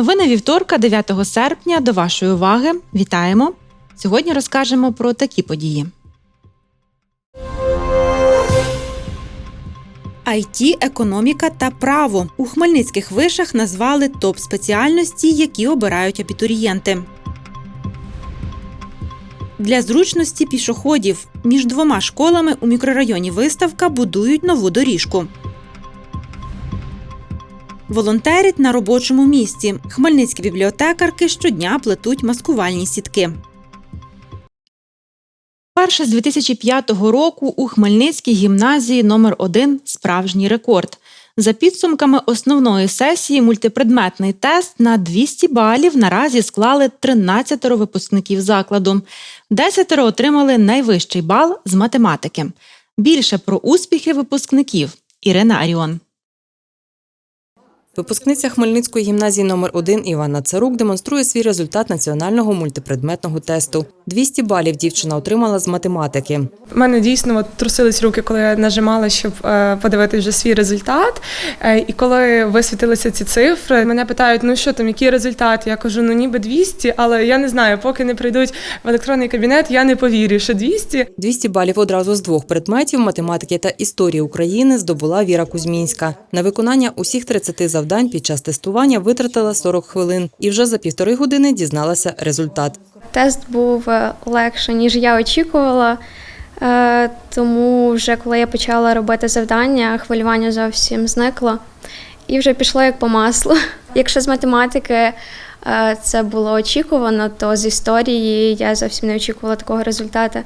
Новини вівторка, 9 серпня. До вашої уваги. Вітаємо! Сьогодні розкажемо про такі події. IT, економіка та право у хмельницьких вишах назвали топ спеціальності, які обирають абітурієнти. Для зручності пішоходів між двома школами у мікрорайоні Виставка будують нову доріжку. Волонтерять на робочому місці. Хмельницькі бібліотекарки щодня плетуть маскувальні сітки. Перше з 2005 року у Хмельницькій гімназії номер 1 справжній рекорд. За підсумками основної сесії мультипредметний тест на 200 балів наразі склали 13 випускників закладу. 10 отримали найвищий бал з математики. Більше про успіхи випускників Ірина Аріон. Випускниця Хмельницької гімназії номер 1 Івана Царук демонструє свій результат національного мультипредметного тесту. 200 балів дівчина отримала з математики. У мене дійсно от, трусились руки, коли я нажимала, щоб е, подивитися вже свій результат. Е, і коли висвітилися ці цифри, мене питають, ну що там, який результат? Я кажу, ну ніби 200, але я не знаю, поки не прийдуть в електронний кабінет, я не повірю, що 200. 200 балів одразу з двох предметів математики та історії України здобула Віра Кузьмінська. На виконання усіх 30 завдань під час тестування витратила 40 хвилин і вже за півтори години дізналася результат. Тест був е, легше, ніж я очікувала. Е, Тому вже коли я почала робити завдання, хвилювання зовсім зникло і вже пішло як по маслу. Якщо з математики е, це було очікувано, то з історії я зовсім не очікувала такого результату,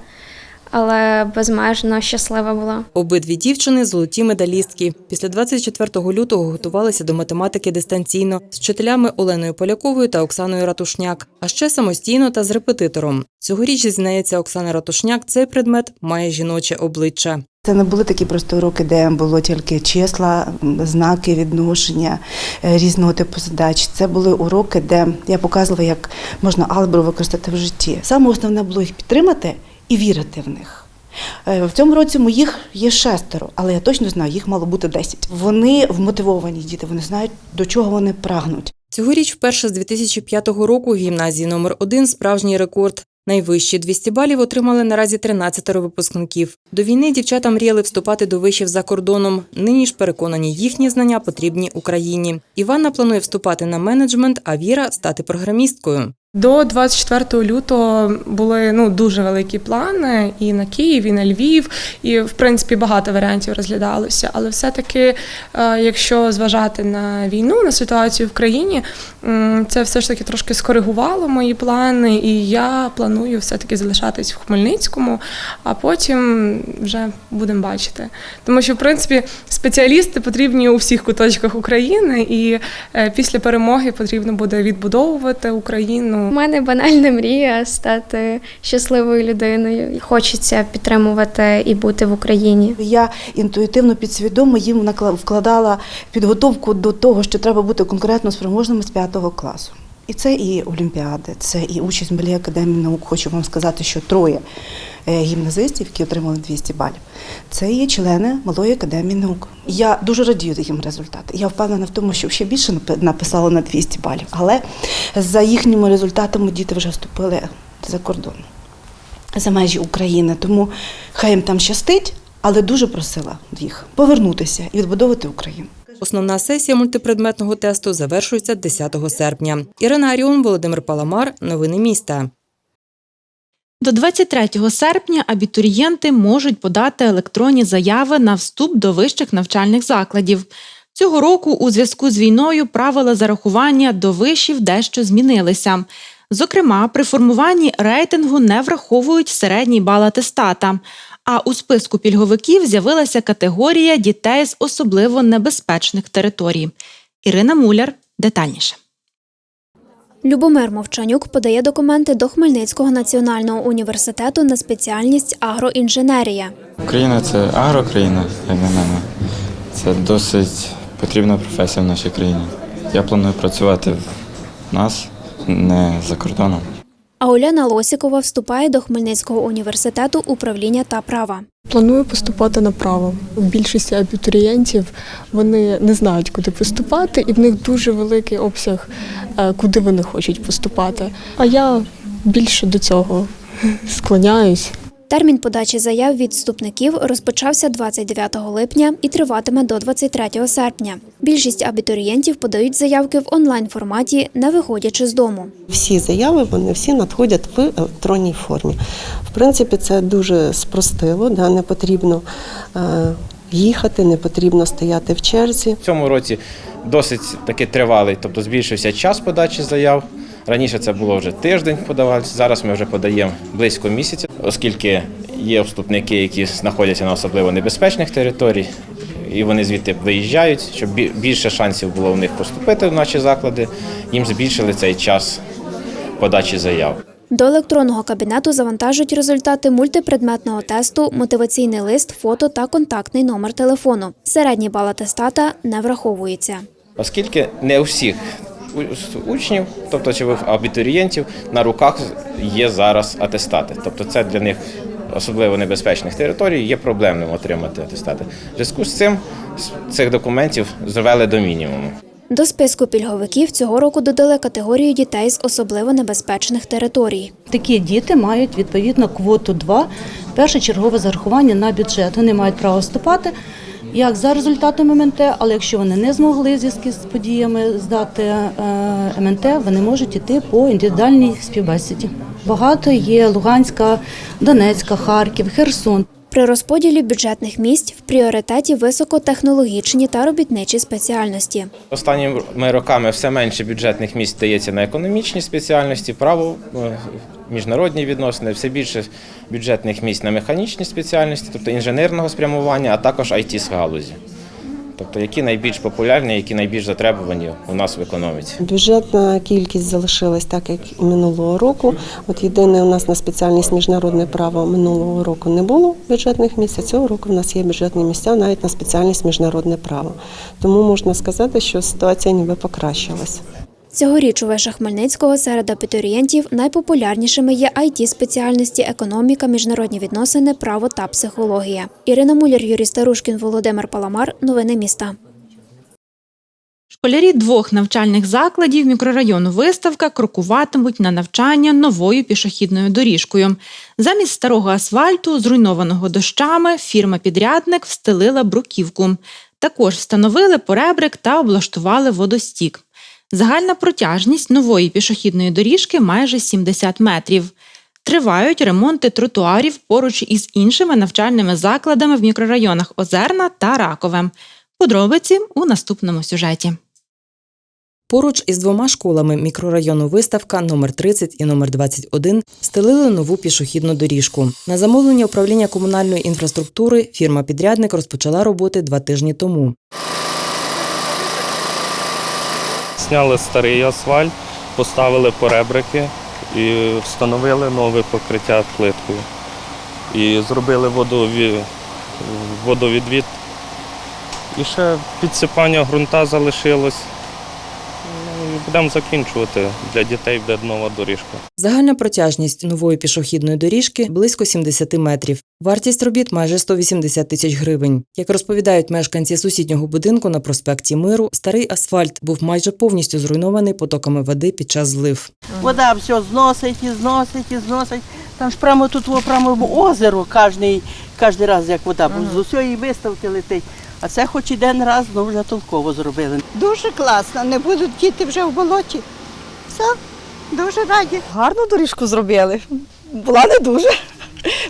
але безмежно щаслива була. Обидві дівчини золоті медалістки. Після 24 лютого готувалися до математики дистанційно з вчителями Оленою Поляковою та Оксаною Ратушняк, а ще самостійно та з репетитором. Цьогоріч зізнається Оксана Ратушняк. Цей предмет має жіноче обличчя. Це не були такі просто уроки, де було тільки числа, знаки, відношення е, різного типу задач. Це були уроки, де я показувала, як можна алгебру використати в житті. Саме основне було їх підтримати і вірити в них. Е, В цьому році моїх є шестеро, але я точно знаю, їх мало бути десять. Вони вмотивовані діти, вони знають, до чого вони прагнуть. Цьогоріч вперше з 2005 року в гімназії номер 1 справжній рекорд. Найвищі 200 балів отримали наразі 13 випускників. До війни дівчата мріяли вступати до вишів за кордоном. Нині ж переконані, їхні знання потрібні Україні. Іванна планує вступати на менеджмент, а Віра стати програмісткою. До 24 лютого були ну дуже великі плани і на Київ, і на Львів, і в принципі багато варіантів розглядалося. Але все-таки, е, якщо зважати на війну, на ситуацію в країні, це все ж таки трошки скоригувало мої плани, і я планую все-таки залишатись в Хмельницькому, а потім вже будемо бачити. Тому що, в принципі, спеціалісти потрібні у всіх куточках України, і е, після перемоги потрібно буде відбудовувати Україну. У мене банальна мрія стати щасливою людиною. Хочеться підтримувати і бути в Україні. Я інтуїтивно підсвідомо їм вкладала підготовку до того, що треба бути конкретно спроможними з п'ятого класу. І це і олімпіади, це і участь в Малій академії наук. Хочу вам сказати, що троє гімназистів, які отримали 200 балів, це є члени Малої академії наук. Я дуже радію їм результати. Я впевнена в тому, що ще більше напи- написало на 200 балів. Але за їхніми результатами діти вже вступили за кордон, за межі України. Тому хай їм там щастить, але дуже просила їх повернутися і відбудовувати Україну. Основна сесія мультипредметного тесту завершується 10 серпня. Ірина Аріон, Володимир Паламар. Новини міста. До 23 серпня абітурієнти можуть подати електронні заяви на вступ до вищих навчальних закладів. Цього року у зв'язку з війною правила зарахування до вишів дещо змінилися. Зокрема, при формуванні рейтингу не враховують середній бал атестата. А у списку пільговиків з'явилася категорія дітей з особливо небезпечних територій. Ірина Муляр детальніше. Любомир Мовчанюк подає документи до Хмельницького національного університету на спеціальність агроінженерія. Україна це агрокраїна, як на мене. Це досить потрібна професія в нашій країні. Я планую працювати в нас, не за кордоном. А Оляна Лосікова вступає до Хмельницького університету управління та права. Планую поступати на право. Більшість абітурієнтів вони не знають, куди поступати, і в них дуже великий обсяг, е, куди вони хочуть поступати. А я більше до цього склоняюсь. Термін подачі заяв від вступників розпочався 29 липня і триватиме до 23 серпня. Більшість абітурієнтів подають заявки в онлайн форматі, не виходячи з дому. Всі заяви вони всі надходять в електронній формі. В принципі, це дуже спростило, да, не потрібно е, їхати, не потрібно стояти в черзі. В цьому році досить таки тривалий, тобто збільшився час подачі заяв. Раніше це було вже тиждень подавалися, зараз ми вже подаємо близько місяця, оскільки є вступники, які знаходяться на особливо небезпечних територіях, і вони звідти виїжджають, щоб більше шансів було в них поступити в наші заклади, їм збільшили цей час подачі заяв. До електронного кабінету завантажують результати мультипредметного тесту, мотиваційний лист, фото та контактний номер телефону. Середній бал атестата не враховується. Оскільки не у всіх у- учнів, тобто чи ви абітурієнтів, на руках є зараз атестати. Тобто це для них особливо небезпечних територій є проблемним отримати атестати. В зв'язку з цим цих документів звели до мінімуму. До списку пільговиків цього року додали категорію дітей з особливо небезпечних територій. Такі діти мають відповідно квоту 2, першочергове зарахування на бюджет. Вони мають право вступати як за результатами МНТ, але якщо вони не змогли в зв'язку з подіями здати е, МНТ, вони можуть іти по індивідуальній співбесіді. Багато є Луганська, Донецька, Харків, Херсон. При розподілі бюджетних місць в пріоритеті високотехнологічні та робітничі спеціальності. Останніми роками все менше бюджетних місць дається на економічні спеціальності, право, е, міжнародні відносини, все більше бюджетних місць на механічні спеціальності, тобто інженерного спрямування, а також it галузі. Тобто, які найбільш популярні, які найбільш затребувані у нас в економіці. Бюджетна кількість залишилась так, як минулого року. От єдине у нас на спеціальність міжнародне право минулого року не було бюджетних місць. а Цього року в нас є бюджетні місця навіть на спеціальність міжнародне право. Тому можна сказати, що ситуація ніби покращилась. Цьогоріч у вишах Хмельницького серед абітурієнтів найпопулярнішими є it спеціальності економіка, міжнародні відносини, право та психологія. Ірина Муляр, Юрій Старушкін, Володимир Паламар. Новини міста. Школярі двох навчальних закладів мікрорайону Виставка крокуватимуть на навчання новою пішохідною доріжкою. Замість старого асфальту, зруйнованого дощами, фірма-підрядник встелила бруківку. Також встановили поребрик та облаштували водостік. Загальна протяжність нової пішохідної доріжки майже 70 метрів. Тривають ремонти тротуарів поруч із іншими навчальними закладами в мікрорайонах Озерна та Ракове. Подробиці у наступному сюжеті. Поруч із двома школами мікрорайону Виставка номер 30 і номер 21 стелили нову пішохідну доріжку. На замовлення управління комунальної інфраструктури фірма-підрядник розпочала роботи два тижні тому. Зняли старий асфальт, поставили поребрики і встановили нове покриття плиткою. І зробили водові... водовідвід. І ще підсипання ґрунта залишилось. Будемо закінчувати. Для дітей буде нова доріжка. Загальна протяжність нової пішохідної доріжки близько 70 метрів. Вартість робіт майже 180 тисяч гривень. Як розповідають мешканці сусіднього будинку на проспекті Миру, старий асфальт був майже повністю зруйнований потоками води під час злив. Вода все зносить і зносить і зносить. Там ж прямо тут прямо в озеро кожний, кожний раз, як вода з усієї виставки летить. А це хоч і день раз, ну вже толково зробили. Дуже класно, не будуть діти вже в болоті. Все, дуже раді. Гарну доріжку зробили. Була не дуже.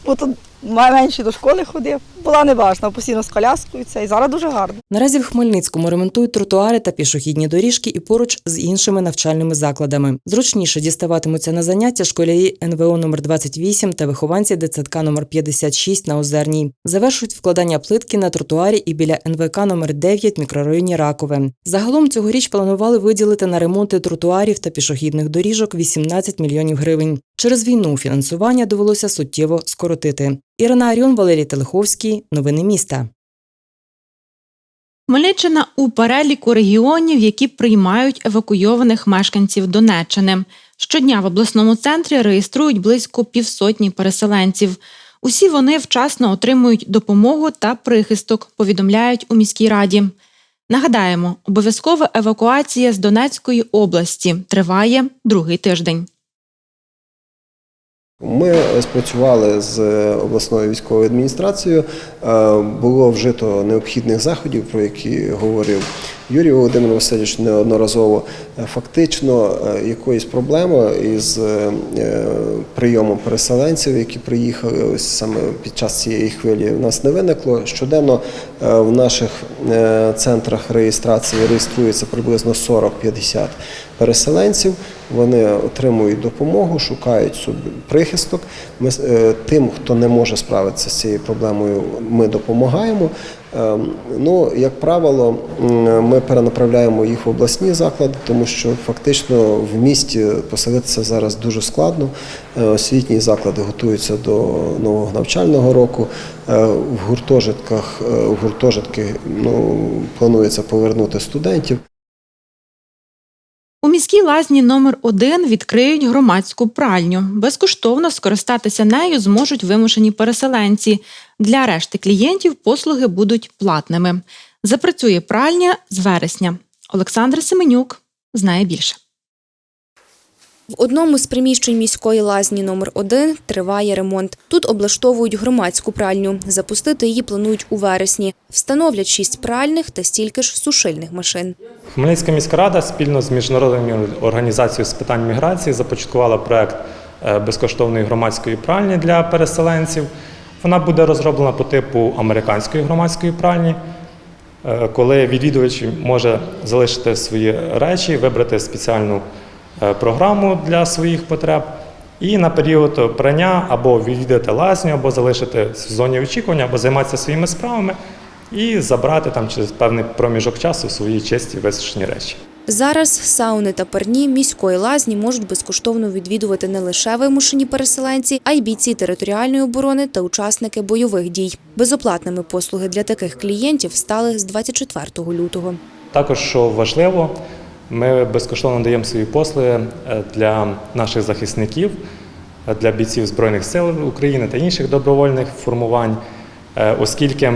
Бо тут менше до школи ходив. Була не важна, постійно з коляскою це і зараз дуже гарно. Наразі в Хмельницькому ремонтують тротуари та пішохідні доріжки і поруч з іншими навчальними закладами. Зручніше діставатимуться на заняття школярі НВО номер 28 та вихованці дитсадка номер 56 на Озерній. Завершують вкладання плитки на тротуарі і біля НВК номер 9 в мікрорайоні Ракове. Загалом цьогоріч планували виділити на ремонти тротуарів та пішохідних доріжок 18 мільйонів гривень. Через війну фінансування довелося суттєво скоротити. Ірина Аріон, Валерій Телеховський. Новини міста. Хмельниччина у переліку регіонів, які приймають евакуйованих мешканців Донеччини. Щодня в обласному центрі реєструють близько півсотні переселенців. Усі вони вчасно отримують допомогу та прихисток, повідомляють у міській раді. Нагадаємо, обов'язкова евакуація з Донецької області триває другий тиждень. Ми спрацювали з обласною військовою адміністрацією. Е, Було вжито необхідних заходів, про які говорив Юрій Володимир Васильович неодноразово. Е, Фактично, е, якоїсь проблеми із е, прийомом переселенців, які приїхали саме під час цієї хвилі, в нас не виникло. Щоденно в наших центрах реєстрації реєструється приблизно 40-50 переселенців. Вони отримують допомогу, шукають собі прихисток. Ми тим, хто не може справитися з цією проблемою, ми допомагаємо. Е, Ну, як правило, ми перенаправляємо їх в обласні заклади, тому що фактично в місті поселитися зараз дуже складно. Е, Освітні заклади готуються до нового навчального року. Е, В гуртожитках е, в гуртожитки ну, планується повернути студентів. У міській лазні номер 1 відкриють громадську пральню. Безкоштовно скористатися нею зможуть вимушені переселенці. Для решти клієнтів послуги будуть платними. Запрацює пральня з вересня. Олександр Семенюк знає більше. В одному з приміщень міської лазні номер 1 триває ремонт. Тут облаштовують громадську пральню. Запустити її планують у вересні. Встановлять шість пральних та стільки ж сушильних машин. Хмельницька міська рада спільно з міжнародною організацією з питань міграції започаткувала проект е, безкоштовної громадської пральні для переселенців. Вона буде розроблена по типу американської громадської пральні, е, коли відвідувач може залишити свої речі, вибрати спеціальну програму для своїх потреб. І на період прання або відвідати лазню, або залишити в зоні очікування, або займатися своїми справами і забрати там через певний проміжок часу свої чисті висушені речі. Зараз сауни та парні міської лазні можуть безкоштовно відвідувати не лише вимушені переселенці, а й бійці територіальної оборони та учасники бойових дій. Безоплатними послуги для таких клієнтів стали з 24 лютого. Також, що важливо, ми безкоштовно даємо свої послуги е, для наших захисників, е, для бійців Збройних сил України та інших добровольних формувань, е, оскільки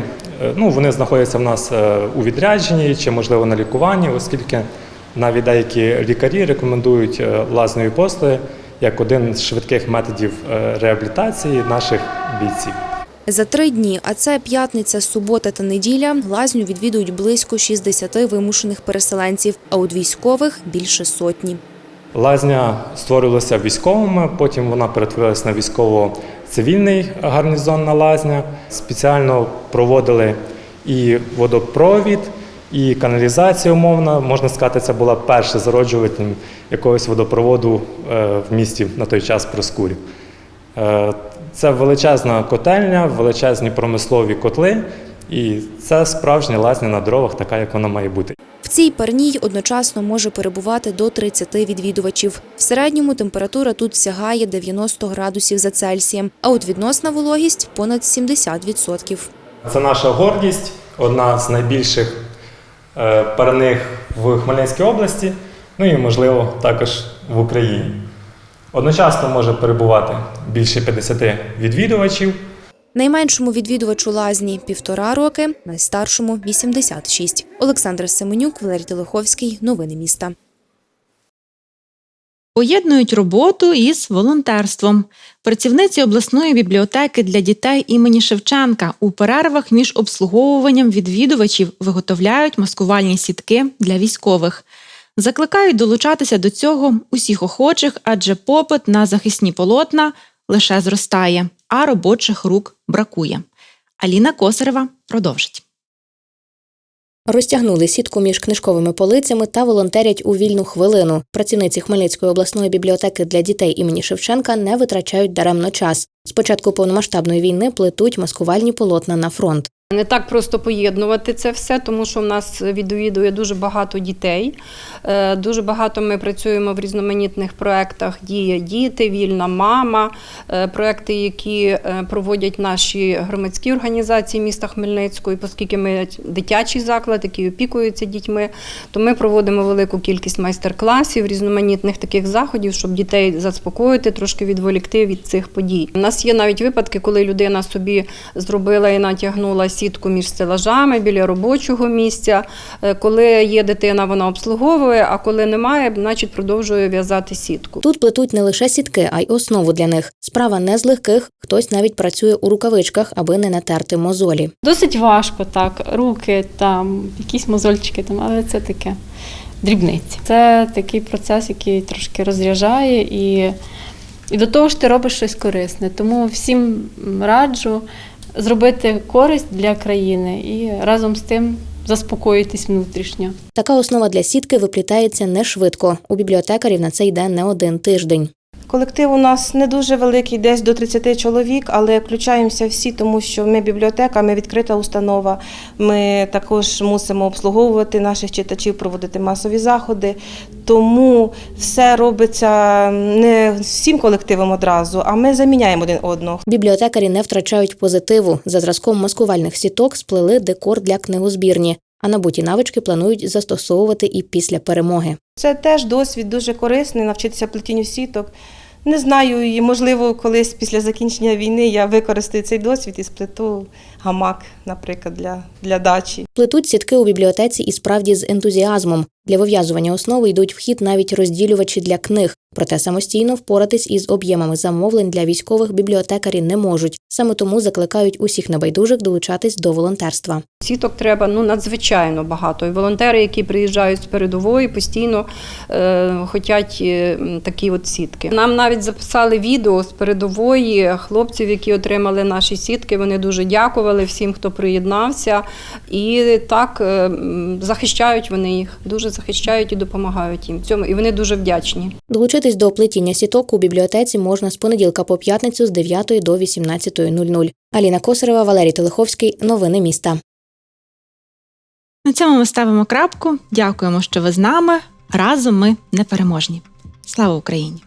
ну, вони знаходяться в нас у відрядженні чи, можливо, на лікуванні, оскільки навіть деякі лікарі рекомендують лазневі послуги як один з швидких методів реабілітації наших бійців. За три дні, а це п'ятниця, субота та неділя, лазню відвідують близько 60 вимушених переселенців, а от військових – більше сотні. Лазня створювалася військовими, потім вона перетворилася на військово-цивільний гарнізонна лазня. Спеціально проводили і водопровід, і каналізація умовна. Можна сказати, це була перша зароджувателем якогось водопроводу е, в місті на той час Проскурі. Це величезна котельня, величезні промислові котли, і це справжня лазня на дровах, така як вона має бути. В цій парній одночасно може перебувати до 30 відвідувачів. В середньому температура тут сягає 90 градусів за Цельсієм, а от відносна вологість – понад 70%. Це наша гордість, одна з найбільших е, парних в Хмельницькій області, ну і, можливо, також в Україні. Одночасно може перебувати більше 50 відвідувачів. Найменшому відвідувачу лазні – півтора роки, найстаршому – 86. Олександр Семенюк, Валерій Телеховський. Новини міста. Поєднують роботу із волонтерством. Працівниці обласної бібліотеки для дітей імені Шевченка у перервах між обслуговуванням відвідувачів виготовляють маскувальні сітки для військових. Закликають долучатися до цього усіх охочих, адже попит на захисні полотна лише зростає, а робочих рук бракує. Аліна Косарева продовжить. Розтягнули сітку між книжковими полицями та волонтерять у вільну хвилину. Працівниці Хмельницької обласної бібліотеки для дітей імені Шевченка не витрачають даремно час. З початку повномасштабної війни плетуть маскувальні полотна на фронт. Не так просто поєднувати це все, тому що в нас відвідує дуже багато дітей. Е, Дуже багато ми працюємо в різноманітних проєктах Дія діти, Вільна мама, е, проекти, які е, проводять наші громадські організації міста Хмельницького. І оскільки ми дитячий заклад, який опікується дітьми, то ми проводимо велику кількість майстер-класів, різноманітних таких заходів, щоб дітей заспокоїти, трошки відволікти від цих подій. У нас є навіть випадки, коли людина собі зробила і натягнула сітку між стелажами біля робочого місця. Е, Коли є дитина, вона обслуговує, а коли немає, значить продовжує в'язати сітку. Тут плетуть не лише сітки, а й основу для них. Справа не з легких, хтось навіть працює у рукавичках, аби не натерти мозолі. Досить важко, так, руки, там, якісь мозольчики, там, але це таке дрібниці. Це такий процес, який трошки розряджає і, і до того ж ти робиш щось корисне. Тому всім раджу зробити користь для країни і разом з тим заспокоїтись внутрішньо. Така основа для сітки виплітається не швидко. У бібліотекарів на це йде не один тиждень. Колектив у нас не дуже великий, десь до 30 чоловік, але включаємося всі, тому що ми бібліотека, ми відкрита установа. Ми також мусимо обслуговувати наших читачів, проводити масові заходи. Тому все робиться не всім колективом одразу, а ми заміняємо один одного. Бібліотекарі не втрачають позитиву. За зразком маскувальних сіток сплели декор для книгозбірні, а набуті навички планують застосовувати і після перемоги. Це теж досвід дуже корисний, навчитися плетінню сіток. Не знаю, і можливо, колись після закінчення війни я використаю цей досвід і сплету гамак, наприклад, для, для дачі. Плетуть сітки у бібліотеці і справді з ентузіазмом. Для вив'язування основи йдуть в хід навіть розділювачі для книг. Проте самостійно впоратись із об'ємами замовлень для військових бібліотекарі не можуть. Саме тому закликають усіх небайдужих долучатись до волонтерства. Сіток треба ну надзвичайно багато. І волонтери, які приїжджають з передової, постійно е, хочуть е, такі от сітки. Нам навіть записали відео з передової хлопців, які отримали наші сітки. Вони дуже дякували всім, хто приєднався, і так е, захищають вони їх, дуже захищають і допомагають їм цьому. І вони дуже вдячні. Долучитись до плетіння сіток у бібліотеці можна з понеділка по п'ятницю з 9 до 18.00. Аліна Косарева, Валерій Телеховський. Новини міста. На цьому ми ставимо крапку. Дякуємо, що ви з нами. Разом ми непереможні. Слава Україні!